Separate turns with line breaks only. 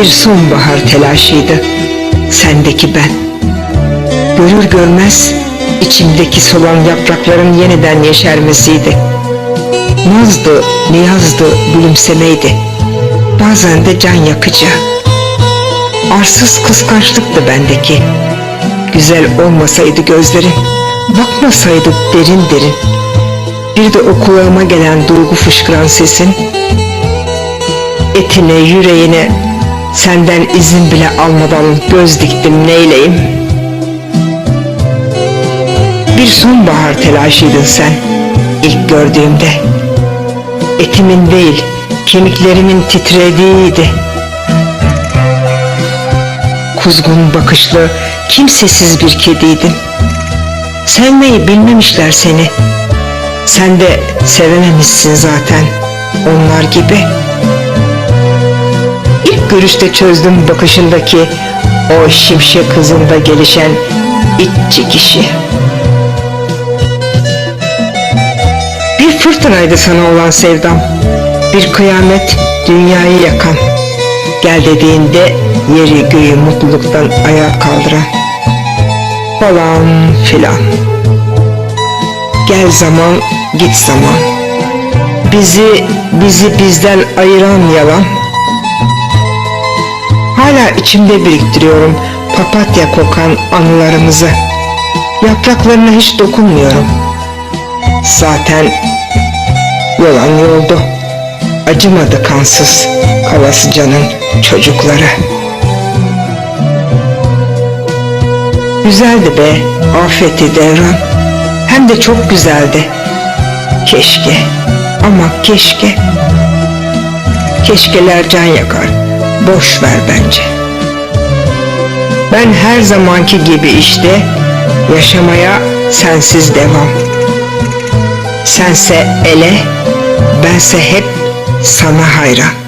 Bir sonbahar telaşıydı sendeki ben. Görür görmez içimdeki solan yaprakların yeniden yeşermesiydi. Nazdı, niyazdı, gülümsemeydi. Bazen de can yakıcı. Arsız kıskançlıktı bendeki. Güzel olmasaydı gözlerin, bakmasaydı derin derin. Bir de o kulağıma gelen duygu fışkıran sesin, etine, yüreğine senden izin bile almadan göz diktim neyleyim. Bir sonbahar telaşıydın sen ilk gördüğümde. Etimin değil, kemiklerimin titrediğiydi. Kuzgun bakışlı, kimsesiz bir kediydin. Sevmeyi bilmemişler seni. Sen de sevememişsin zaten onlar gibi. Görüşte çözdüm bakışındaki o şimşek hızında gelişen iç çekişi. Bir fırtınaydı sana olan sevdam. Bir kıyamet dünyayı yakan. Gel dediğinde yeri göğü mutluluktan ayağa kaldıran. Falan filan. Gel zaman git zaman. Bizi bizi bizden ayıran yalan. Hala içimde biriktiriyorum papatya kokan anılarımızı. Yapraklarına hiç dokunmuyorum. Zaten yolan yoldu. Acımadı kansız kalasıcanın çocukları. Güzeldi be afeti devran. Hem de çok güzeldi. Keşke ama keşke. Keşkeler can yakar. Boş ver bence. Ben her zamanki gibi işte yaşamaya sensiz devam. Sense ele, bense hep sana hayran.